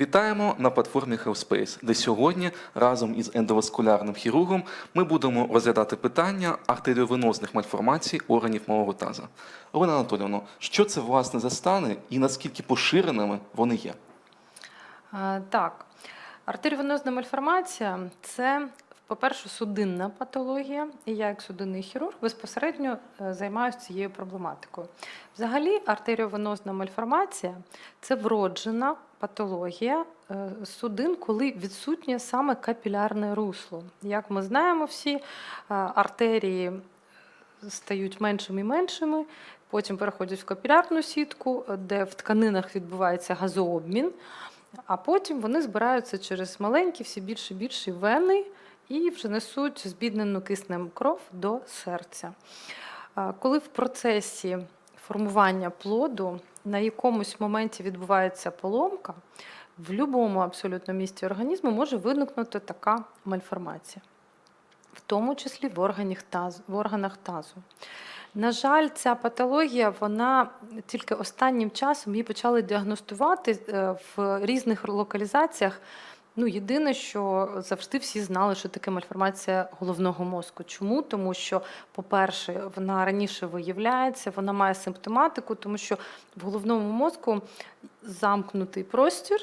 Вітаємо на платформі HealthSpace, де сьогодні разом із ендоваскулярним хірургом ми будемо розглядати питання артеріовенозних мальформацій органів малого таза. Олена Анатолійовна, що це власне за стани і наскільки поширеними вони є? Так, артеріовенозна мальформація це, по-перше, судинна патологія, і я, як судинний хірург, безпосередньо е, займаюся цією проблематикою. Взагалі, артеріовенозна мальформація це вроджена патологія е, судин, коли відсутнє саме капілярне русло. Як ми знаємо всі, е, артерії стають меншими і меншими, потім переходять в капілярну сітку, де в тканинах відбувається газообмін. А потім вони збираються через маленькі, все більше і більші вени і вже несуть збіднену киснем кров до серця. Коли в процесі формування плоду на якомусь моменті відбувається поломка, в будь-якому абсолютно місці організму може виникнути така мальформація, в тому числі в органах тазу. В органах тазу. На жаль, ця патологія, вона тільки останнім часом її почали діагностувати е, в різних локалізаціях. Ну, єдине, що завжди всі знали, що таке мальформація головного мозку. Чому? Тому що, по-перше, вона раніше виявляється, вона має симптоматику, тому що в головному мозку замкнутий простір.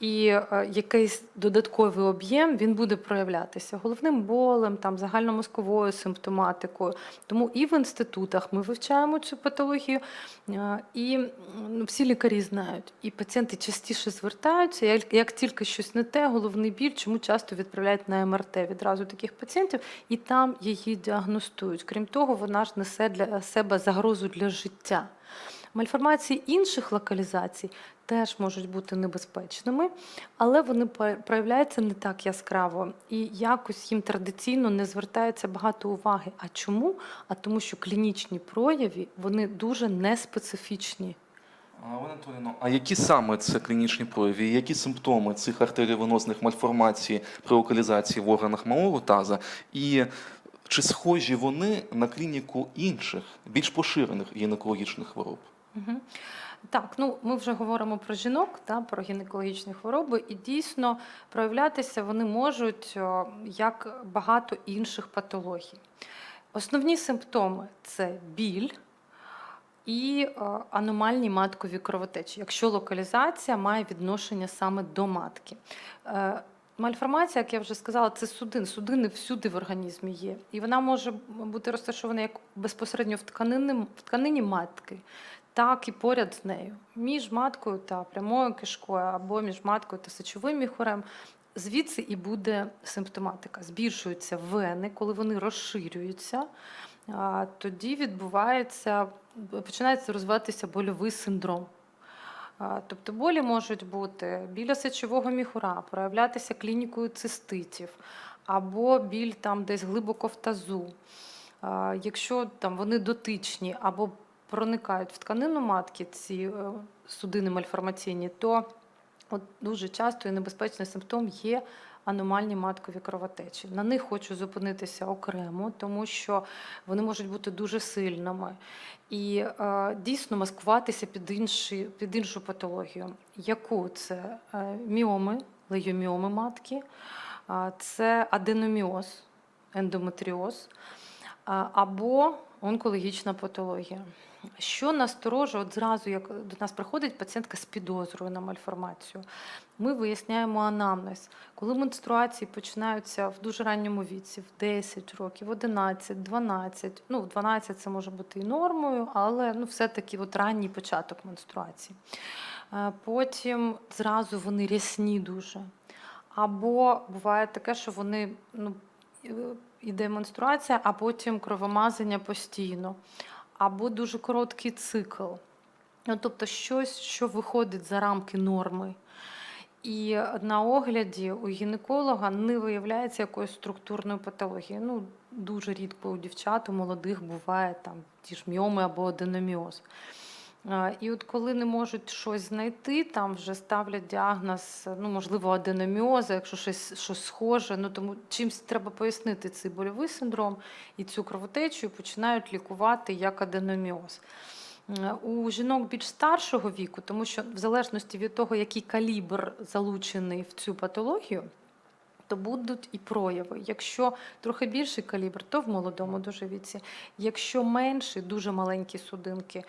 І е, якийсь додатковий об'єм він буде проявлятися головним болем, там загальномозковою симптоматикою. Тому і в інститутах ми вивчаємо цю патологію, е, і м, всі лікарі знають. І пацієнти частіше звертаються. Як, як тільки щось не те, головний біль, чому часто відправляють на МРТ відразу таких пацієнтів, і там її діагностують. Крім того, вона ж несе для себе загрозу для життя. Мальформації інших локалізацій теж можуть бути небезпечними, але вони проявляються не так яскраво і якось їм традиційно не звертається багато уваги. А чому? А тому, що клінічні прояви вони дуже неспецифічні. А, Олена Анатолійовна, а які саме це клінічні прояви, які симптоми цих артеріовенозних мальформацій при локалізації в органах малого таза? І чи схожі вони на клініку інших, більш поширених гінекологічних хвороб? Мгм. Так, ну ми вже говоримо про жінок, та, про гінекологічні хвороби, і дійсно проявлятися вони можуть як багато інших патологій. Основні симптоми це біль і аномальні маткові кровотечі, якщо локалізація має відношення саме до матки. Е, Мальформація, як я вже сказала, це судин. Судини всюди в організмі є. І вона може бути розташована як безпосередньо в тканині, в тканині матки, так і поряд з нею, між маткою та прямою кишкою, або між маткою та сечовим міхурем. Звідси і буде симптоматика. Збільшуються вени, коли вони розширюються. Тоді відбувається, починається розвиватися больовий синдром. Тобто болі можуть бути біля сечового міхура, проявлятися клінікою циститів, або біль там десь глибоко в тазу. Якщо там вони дотичні або проникають в тканину матки, ці е, судини мальформаційні, то от дуже часто і небезпечний симптом є аномальні маткові кровотечі. На них хочу зупинитися окремо, тому що вони можуть бути дуже сильними і е, дійсно маскуватися під, інші, під іншу патологію. Яку це е, міоми, лейоміоми матки, це аденоміоз, ендометріоз або онкологічна патологія. Що насторожує, от зразу, як до нас приходить пацієнтка з підозрою на мальформацію, ми виясняємо анамнез. Коли менструації починаються в дуже ранньому віці, в 10 років, 11, 12, ну, в 12 це може бути і нормою, але ну, все-таки от ранній початок менструації. Е, Потім зразу вони рясні дуже. Або буває таке, що вони ну, е, іде менструація, а потім кровомазання постійно, або дуже короткий цикл. Ну, тобто щось, що виходить за рамки норми. І на огляді у гінеколога не виявляється якоїсь структурної патології. Ну, дуже рідко у дівчат, у молодих буває там ті ж міоми або аденоміоз. І от коли не можуть щось знайти, там вже ставлять діагноз, ну можливо, аденоміоза, якщо щось, щось схоже. Ну тому чимсь треба пояснити цей больовий синдром і цю кровотечу, і починають лікувати як аденоміоз. Е, У жінок більш старшого віку, тому що в залежності від того, який калібр залучений в цю патологію, то будуть і прояви. Якщо трохи більший калібр, то в молодому дуже віці. Якщо менший, дуже маленькі судинки,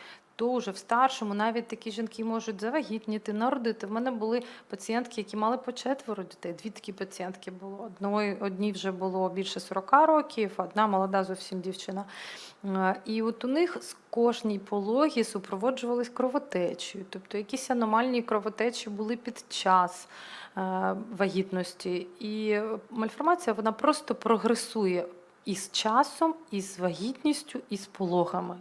вже в старшому навіть такі жінки можуть завагітніти, народити. В мене були пацієнтки, які мали по четверо дітей. Дві такі пацієнтки було. Одної, одній вже було більше 40 років, одна молода зовсім дівчина. Е, І от у них з кожній пологі супроводжувались кровотечею, тобто якісь аномальні кровотечі були під час е, вагітності. І мальформація вона просто прогресує із часом, із вагітністю, і з пологами.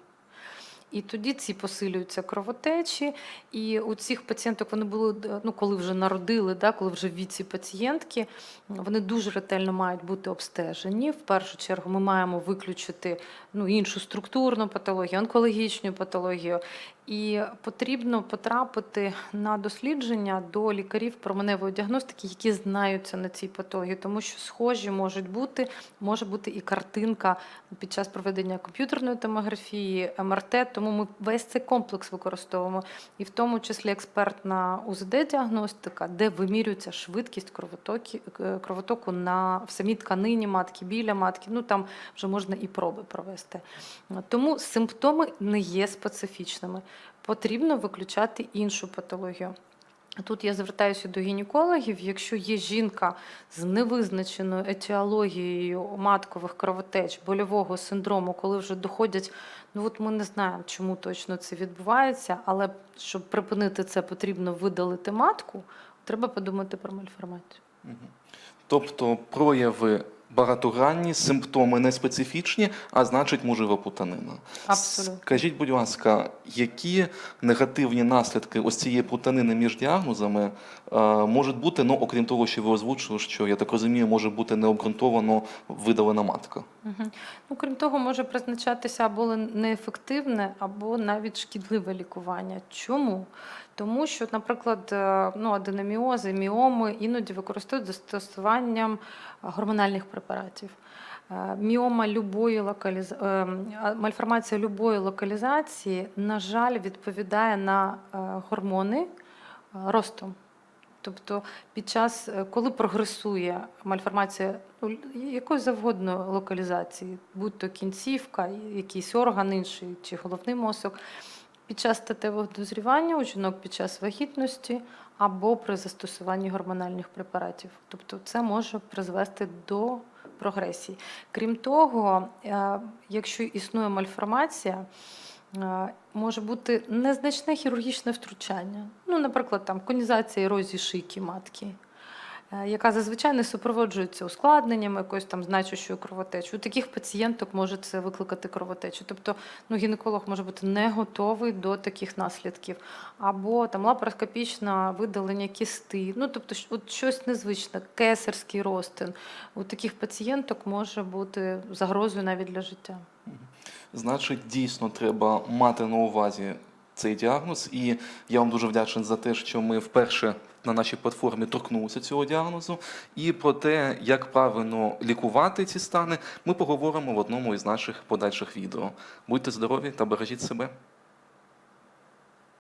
І тоді ці посилюються кровотечі. І у цих пацієнток вони були, е, ну коли вже народили, да, коли вже в віці пацієнтки, вони дуже ретельно мають бути обстежені. В першу чергу ми маємо виключити ну, іншу структурну патологію, онкологічну патологію. І потрібно потрапити на дослідження до лікарів променевої діагностики, які знаються на цій патології, тому що схожі можуть бути, може бути і картинка під час проведення комп'ютерної томографії, МРТ. Тому ми весь цей комплекс використовуємо, і в тому числі експертна УЗД-діагностика, де вимірюється швидкість кровотоки, е, кровотоку на в самій тканині матки, біля матки. Ну там вже можна і проби провести. Тому симптоми не є специфічними. Потрібно виключати іншу патологію. Тут я звертаюся до гінекологів. Якщо є жінка з невизначеною етіологією маткових кровотеч, больового синдрому, коли вже доходять, ну от ми не знаємо, чому точно це відбувається, але щоб припинити це, потрібно видалити матку. Треба подумати про мальформацію. Тобто прояви багатогранні, симптоми не специфічні, а значить можлива путанина. Абсолютно. Скажіть, будь ласка, які негативні наслідки ось цієї путанини між діагнозами е, можуть бути, ну окрім того, що ви озвучили, що я так розумію, може бути необґрунтовано видалена матка. Угу. Ну, крім того, може призначатися або неефективне, або навіть шкідливе лікування. Чому? Тому що, наприклад, е, ну, аденоміози, міоми іноді використовують застосуванням гормональних препаратів. Е, Міома любої локаліз... е, мальформація любої локалізації, на жаль, відповідає на гормони росту. Тобто під час, коли прогресує мальформація ну, якої завгодно локалізації, будь то кінцівка, якийсь орган інший чи головний мозок, під час статевого дозрівання у жінок під час вагітності або при застосуванні гормональних препаратів. Тобто це може призвести до прогресії. Крім того, е, якщо існує мальформація, Е, може бути незначне хірургічне втручання. Ну, наприклад, там конізація ерозії шийки матки, яка зазвичай не супроводжується ускладненням якоюсь там значущою кровотечею. У таких пацієнток може це викликати кровотечу. Тобто ну, гінеколог може бути не готовий до таких наслідків. Або там лапароскопічне видалення кісти. Ну, тобто, от щось незвичне, кесарський розтин. У таких пацієнток може бути загрозою навіть для життя. Значить, дійсно треба мати на увазі цей діагноз. І я вам дуже вдячний за те, що ми вперше на нашій платформі торкнулися цього діагнозу. І про те, як правильно лікувати ці стани, ми поговоримо в одному із наших подальших відео. Будьте здорові та бережіть себе.